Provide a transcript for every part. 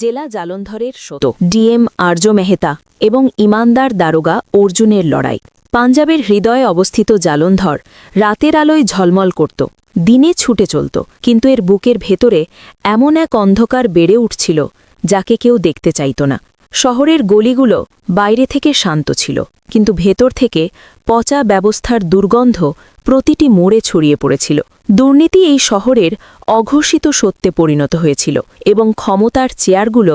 জেলা জালন্ধরের সত ডিএম আর্য মেহতা এবং ইমানদার দারোগা অর্জুনের লড়াই। পাঞ্জাবের হৃদয়ে অবস্থিত জালন্ধর রাতের আলোয় ঝলমল করত। দিনে ছুটে চলত কিন্তু এর বুকের ভেতরে এমন এক অন্ধকার বেড়ে উঠছিল যাকে কেউ দেখতে চাইত না। শহরের গলিগুলো বাইরে থেকে শান্ত ছিল, কিন্তু ভেতর থেকে পচা ব্যবস্থার দুর্গন্ধ প্রতিটি মোড়ে ছড়িয়ে পড়েছিল। দুর্নীতি এই শহরের অঘোষিত সত্যে পরিণত হয়েছিল এবং ক্ষমতার চেয়ারগুলো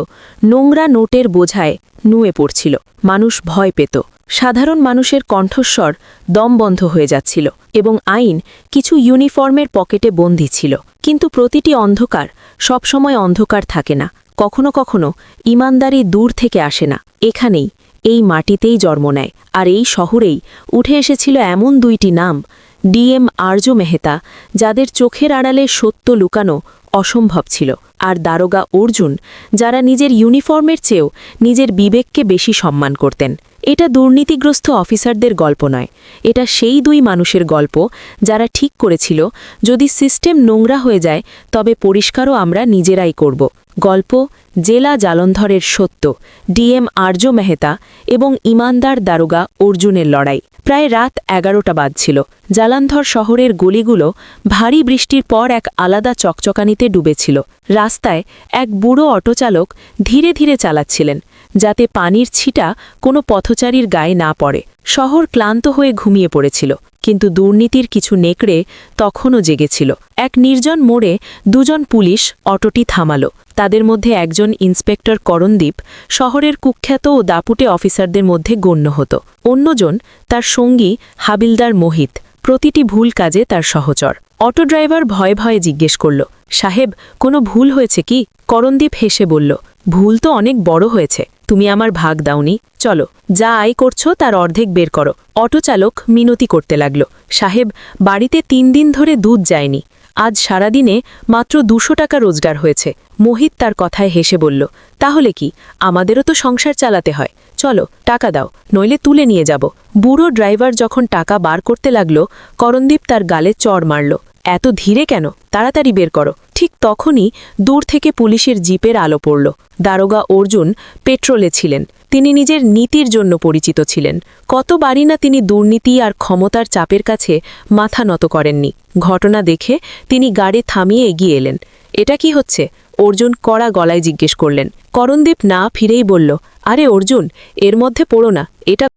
নোংরা নোটের বোঝায় নুয়ে পড়ছিল। মানুষ ভয় পেত। সাধারণ মানুষের কণ্ঠস্বর দমবন্ধ হয়ে যাচ্ছিল এবং আইন কিছু ইউনিফর্মের পকেটে বন্দী ছিল, কিন্তু প্রতিটি অন্ধকার সবসময় অন্ধকার থাকে না। কখনো কখনো ইমানদারি দূর থেকে আসে না। এখানেই, এই মাটিতেই জন্ম নেয়। আর এই শহরেই উঠে এসেছিল এমন দুইটি নাম ডিএম আর্য মেহতা, যাদের চোখের আড়ালে সত্য লুকানো অসম্ভব ছিল। আর দারোগা অর্জুন, যারা নিজের ইউনিফর্মের চেয়েও নিজের বিবেককে বেশি সম্মান করতেন। এটা দুর্নীতিগ্রস্ত অফিসারদের গল্প নয়। এটা সেই দুই মানুষের গল্প যারা ঠিক করেছিল, যদি সিস্টেম নোংরা হয়ে যায়, তবে পরিষ্কারও আমরা নিজেরাই করব। গল্প জেলা জালন্ধরের সত্য, ডিএম আর্য মেহতা এবং ইমানদার দারোগা অর্জুনের লড়াই। প্রায় রাত এগারোটা বাজছিল। জালান্ধর শহরের গলিগুলো ভারী বৃষ্টির পর এক আলাদা চকচকানিতে ডুবেছিল। রাস্তায় এক বুড়ো অটোচালক ধীরে ধীরে চালাচ্ছিলেন। যাতে পানির ছিটা কোনো পথচারীর গায়ে না পড়ে। শহর ক্লান্ত হয়ে ঘুমিয়ে পড়েছিল, কিন্তু দুর্নীতির কিছু নেকড়ে তখনও জেগেছিল। এক নির্জন মোড়ে দুজন পুলিশ অটোটি থামালো। তাদের মধ্যে একজন ইন্সপেক্টর করণদীপ শহরের কুখ্যাত ও দাপুটে অফিসারদের মধ্যে গণ্য হতো। অন্যজন তার সঙ্গী হাবিলদার মোহিত। প্রতিটি ভুল কাজে তার সহচর। অটো ড্রাইভার ভয়ে ভয়ে জিজ্ঞেস করল, সাহেব, কোনো ভুল হয়েছে কি? করণদীপ হেসে বলল, ভুল তো অনেক বড় হয়েছে। তুমি আমার ভাগ দাওনি। চলো, যা আয় করছ তার অর্ধেক বের করো। অটো চালক মিনতি করতে লাগল। সাহেব, বাড়িতে তিন দিন ধরে দুধ যায়নি। আজ সারাদিনে মাত্র দুশো টাকা রোজগার হয়েছে। মোহিত তার কথায় হেসে বলল, তাহলে কি? আমাদেরও তো সংসার চালাতে হয়। চলো, টাকা দাও, নইলে তুলে নিয়ে যাব। বুড়ো ড্রাইভার যখন টাকা বার করতে লাগল, করণদীপ তার গালে চড় মারল। এত ধীরে কেন? তাড়াতাড়ি বের করো। ঠিক তখনই দূর থেকে পুলিশের জিপের আলো পড়ল। দারোগা অর্জুন পেট্রোলে ছিলেন। তিনি নিজের নীতির জন্য পরিচিত ছিলেন। কতবারই না তিনি দুর্নীতি আর ক্ষমতার চাপের কাছে মাথা নত করেননি। ঘটনা দেখে তিনি গাড়ি থামিয়ে এগিয়ে এলেন। এটা কি হচ্ছে? অর্জুন কড়া গলায় জিজ্ঞেস করলেন। করণদীপ না ফিরেই বলল, আরে অর্জুন, এর মধ্যে পড়ো না। এটা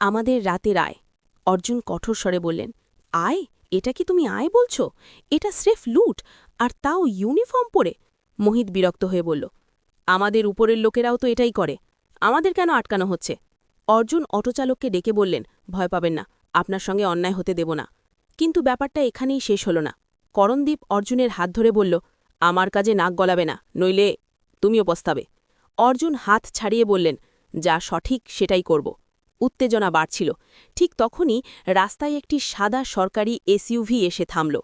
আমাদের রাতের আয়। অর্জুন কঠোর স্বরে বললেন, আয়? এটা কি তুমি আয় বলছো? এটা স্রেফ লুট, আর তাও ইউনিফর্ম পরে। মোহিত বিরক্ত হয়ে বলল, আমাদের উপরের লোকেরাও তো এটাই করে। আমাদের কেন আটকানো হচ্ছে? অর্জুন অটোচালককে ডেকে বললেন, ভয় পাবেন না, আপনার সঙ্গে অন্যায় হতে দেব না। কিন্তু ব্যাপারটা এখানেই শেষ হল না। করণদীপ অর্জুনের হাত ধরে বলল, আমার কাজে নাক গলাবে না, নইলে তুমিও পস্তাবে। অর্জুন হাত ছাড়িয়ে বললেন, যা সঠিক সেটাই করব। উত্তেজনা বাড়ছিল। ঠিক তখনই রাস্তায় একটি সাদা সরকারি এসইউভি এসে থামল।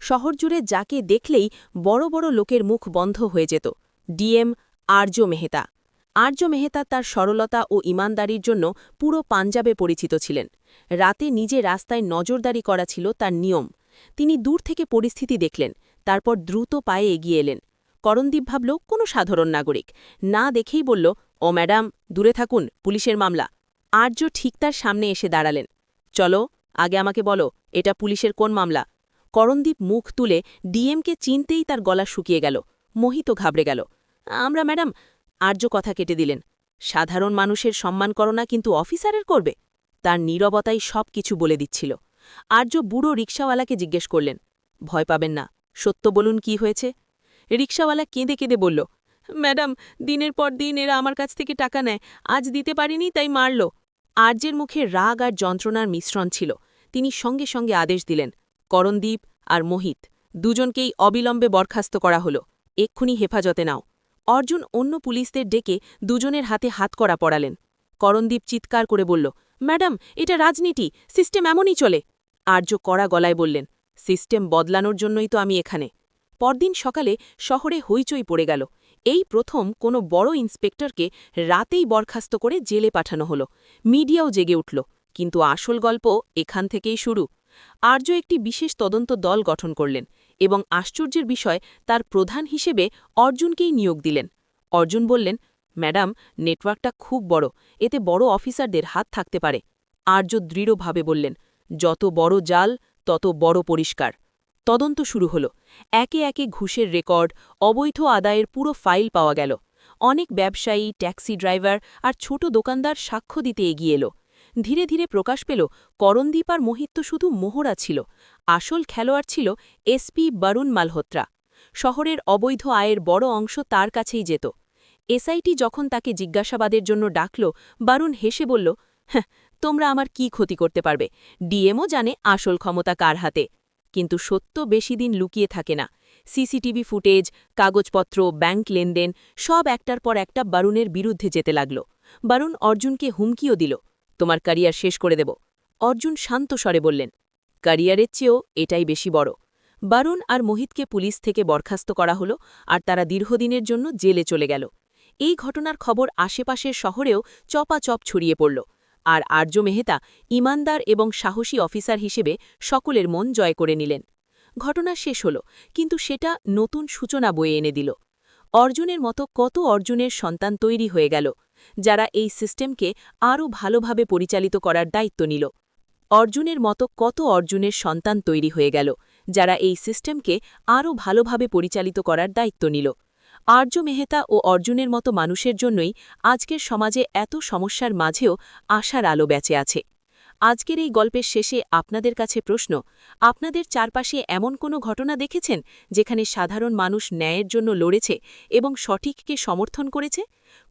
শহর জুড়ে যাকে দেখলেই বড় বড় লোকের মুখ বন্ধ হয়ে যেত। ডিএম আর্য মেহতা। আর্য মেহতা তার সরলতা ও ইমানদারির জন্য পুরো পাঞ্জাবে পরিচিত ছিলেন। রাতে নিজে রাস্তায় নজরদারি করা ছিল তার নিয়ম। তিনি দূর থেকে পরিস্থিতি দেখলেন, তারপর দ্রুত পায়ে এগিয়ে এলেন। করণদীপ ভাবল, কোনো সাধারণ নাগরিক। না দেখেই বলল, ও ম্যাডাম, দূরে থাকুন, পুলিশের মামলা। আর্য ঠিক তার সামনে এসে দাঁড়ালেন। চলো, আগে আমাকে বলো, এটা পুলিশের কোন মামলা? করণদীপ মুখ তুলে ডিএমকে চিনতেই তার গলা শুকিয়ে গেল। মোহিত ঘাবড়ে গেল। আমরা, ম্যাডাম, আর্য কথা কেটে দিলেন। সাধারণ মানুষের সম্মান করো না, কিন্তু অফিসারের করবে? তার নীরবতাই সব কিছু বলে দিচ্ছিল। আর্য বুড়ো রিক্সাওয়ালাকে জিজ্ঞেস করলেন, ভয় পাবেন না, সত্য বলুন কি হয়েছে? রিক্সাওয়ালা কেঁদে কেঁদে বলল, ম্যাডাম, দিনের পর দিন এরা আমার কাছ থেকে টাকা নেয়, আজ দিতে পারিনি, তাই মারল। আর্যের মুখে রাগ আর যন্ত্রণার মিশ্রণ ছিল। তিনি সঙ্গে সঙ্গে আদেশ দিলেন, করণদীপ আর মোহিত দুজনকেই অবিলম্বে বরখাস্ত করা হল। এক্ষুনি হেফাজতে নাও। অর্জুন অন্য পুলিশদের ডেকে দুজনের হাতে হাত করা পড়ালেন। করণদীপ চিৎকার করে বলল, ম্যাডাম, এটা রাজনীতি, সিস্টেম এমনই চলে। আর্য কড়া গলায় বললেন, সিস্টেম বদলানোর জন্যই তো আমি এখানে। পরদিন সকালে শহরে হইচই পড়ে গেল। এই প্রথম কোনো বড় ইন্সপেক্টরকে রাতেই বরখাস্ত করে জেলে পাঠানো হলো। মিডিয়াও জেগে উঠল। কিন্তু আসল গল্প এখান থেকেই শুরু। আর্য একটি বিশেষ তদন্ত দল গঠন করলেন এবং আশ্চর্যের বিষয়, তার প্রধান হিসেবে অর্জুনকেই নিয়োগ দিলেন। অর্জুন বললেন, ম্যাডাম, নেটওয়ার্কটা খুব বড়, এতে বড় অফিসারদের হাত থাকতে পারে। আর্য দৃঢ়ভাবে বললেন, যত বড় জাল, তত বড় পরিষ্কার। তদন্ত শুরু হল। একে একে ঘুষের রেকর্ড, অবৈধ আদায়ের পুরো ফাইল পাওয়া গেল। অনেক ব্যবসায়ী, ট্যাক্সি ড্রাইভার আর ছোট দোকানদার সাক্ষ্য দিতে এগিয়ে এলো। ধীরে ধীরে প্রকাশ পেল করণদ্বীপ আর মোহিত শুধু মোহরা ছিল। আসল খেলোয়াড় ছিল এসপি বরুণ মালহোত্রা। শহরের অবৈধ আয়ের বড় অংশ তার কাছেই যেত। এসআইটি যখন তাকে জিজ্ঞাসাবাদের জন্য ডাকল, বারুণ হেসে বলল হ্যাঁ তোমরা আমার কি ক্ষতি করতে পারবে? ডিএমও জানে আসল ক্ষমতা কার হাতে। কিন্তু সত্য বেশি দিন লুকিয়ে থাকে না। সিসিটিভি ফুটেজ, কাগজপত্র, ব্যাংক লেনদেন, সব একটার পর একটা বারুণের বিরুদ্ধে যেতে লাগল। বারুণ অর্জুনকে হুমকিও দিল। তোমার ক্যারিয়ার শেষ করে দেব। অর্জুন শান্ত স্বরে বললেন, ক্যারিয়ারের চেয়েও এটাই বেশি বড়। বারুণ আর মোহিতকে পুলিশ থেকে বরখাস্ত করা হলো আর তারা দীর্ঘদিনের জন্য জেলে চলে গেল। এই ঘটনার খবর আশেপাশের শহরেও চপাচপ ছড়িয়ে পড়ল। আর আর্য মেহতা ইমানদার এবং সাহসী অফিসার হিসেবে সকলের মন জয় করে নিলেন। ঘটনা শেষ হল, কিন্তু সেটা নতুন সূচনা বয়ে এনে দিল। অর্জুনের মতো কত অর্জুনের সন্তান তৈরি হয়ে গেল, যারা এই সিস্টেমকে আরও ভালোভাবে পরিচালিত করার দায়িত্ব নিল। অর্জুনের মতো কত অর্জুনের সন্তান তৈরি হয়ে গেল, যারা এই সিস্টেমকে আরও ভালোভাবে পরিচালিত করার দায়িত্ব নিল। আর্য মেহতা ও অর্জুনের মতো মানুষের জন্যই আজকের সমাজে এত সমস্যার মাঝেও আশার আলো বেঁচে আছে। আজকের এই গল্পের শেষে আপনাদের কাছে প্রশ্ন, আপনাদের চারপাশে এমন কোনো ঘটনা দেখেছেন যেখানে সাধারণ মানুষ ন্যায়ের জন্য লড়েছে এবং সঠিককে সমর্থন করেছে?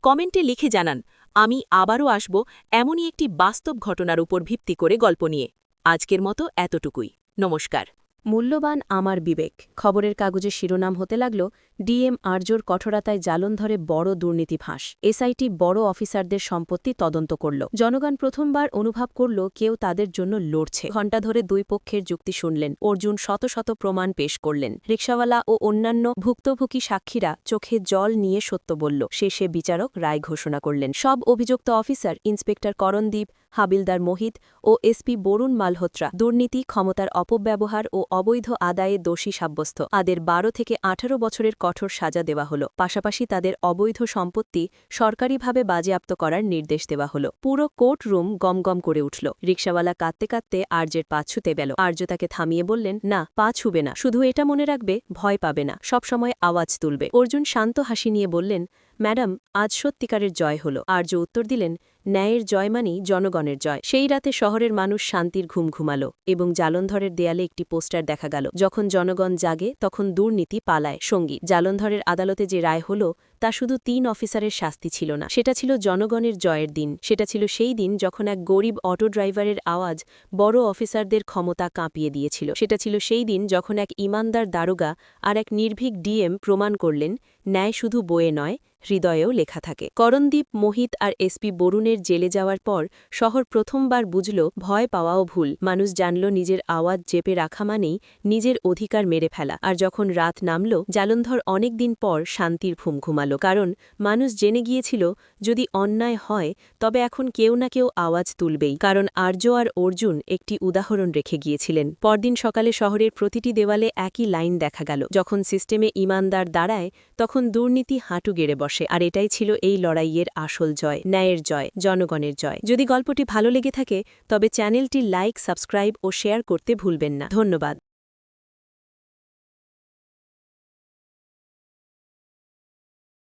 কমেন্টে লিখে জানান, আমি আবারও আসব এমনই একটি বাস্তব ঘটনার উপর ভিত্তি করে গল্প নিয়ে। আজকের মতো এতটুকুই। নমস্কার। মূল্যবান আমার বিবেক। খবরের কাগজে শিরোনাম হতে লাগল ডিএম আর্যর কঠোরতায় জালন্ধরে বড় দুর্নীতি ফাঁস এসআইটি বড় অফিসারদের সম্পত্তি তদন্ত করল। জনগণ প্রথমবার অনুভব করল কেউ তাদের জন্য লড়ছে। ঘণ্টা ধরে দুই পক্ষের যুক্তি শুনলেন। অর্জুন শত শত প্রমাণ পেশ করলেন। রিক্সাওয়ালা ও অন্যান্য ভুক্তভোগী সাক্ষীরা চোখে জল নিয়ে সত্য বলল। শেষে বিচারক রায় ঘোষণা করলেন। সব অভিযুক্ত অফিসার ইন্সপেক্টর করণদ্বীপ হাবিলদার মোহিত ও এসপি বরুণ মালহোত্রা দুর্নীতি, ক্ষমতার অপব্যবহার ও অবৈধ আদায়ে দোষী সাব্যস্ত। তাদের বারো থেকে আঠারো বছরের কঠোর সাজা দেওয়া হল। পাশাপাশি তাদের অবৈধ সম্পত্তি সরকারিভাবে বাজেয়াপ্ত করার নির্দেশ দেওয়া হল। পুরো কোর্ট রুম গমগম করে উঠল। রিক্সাওয়ালা কাঁদতে কাঁদতে আর্যের পা ছুতে গেল। আর্য তাকে থামিয়ে বললেন, না, পা ছুবে না। শুধু এটা মনে রাখবে, ভয় পাবে না। সবসময় আওয়াজ তুলবে। অর্জুন শান্ত হাসি নিয়ে বললেন, ম্যাডাম, আজ সত্যিকারের জয় হল। আর্য উত্তর দিলেন ন্যায়ের জয় মানেই জনগণের জয়। সেই রাতে শহরের মানুষ শান্তির ঘুম ঘুমালো এবং জালন্ধরের দেয়ালে একটি পোস্টার দেখা গেল। যখন জনগণ জাগে, তখন দুর্নীতি পালায়। সঙ্গী, জালন্ধরের আদালতে যে রায় হল, তা শুধু তিন অফিসারের শাস্তি ছিল না। সেটা ছিল জনগণের জয়ের দিন। সেটা ছিল সেই দিন যখন এক গরিব অটো ড্রাইভারের আওয়াজ বড় অফিসারদের ক্ষমতা কাঁপিয়ে দিয়েছিল। সেটা ছিল সেই দিন যখন এক ইমানদার দারোগা আর এক নির্ভীক ডিএম প্রমাণ করলেন, ন্যায় শুধু বয়ে নয় হৃদয়েও লেখা থাকে। করণদ্বীপ মোহিত আর এসপি বরুণের জেলে যাওয়ার পর শহর প্রথমবার বুঝল, ভয় পাওয়াও ভুল। মানুষ জানল, নিজের আওয়াজ জেপে রাখা মানেই নিজের অধিকার মেরে ফেলা। আর যখন রাত নামল, জালন্ধর অনেকদিন পর শান্তির ঘুম ঘুমাল। কারণ মানুষ জেনে গিয়েছিল, যদি অন্যায় হয়, তবে এখন কেউ না কেউ আওয়াজ তুলবেই। কারণ আর্য আর অর্জুন একটি উদাহরণ রেখে গিয়েছিলেন। পরদিন সকালে শহরের প্রতিটি দেওয়ালে একই লাইন দেখা গেল। যখন সিস্টেমে ইমানদার দাঁড়ায়, তখন দুর্নীতি হাঁটু গেড়ে বসে, আর এটাই ছিল এই লড়াইয়ের আসল জয়, ন্যায়ের জয়, জনগণের জয়। যদি গল্পটি ভালো লেগে থাকে, তবে চ্যানেলটি লাইক, সাবস্ক্রাইব ও শেয়ার করতে ভুলবেন না। ধন্যবাদ।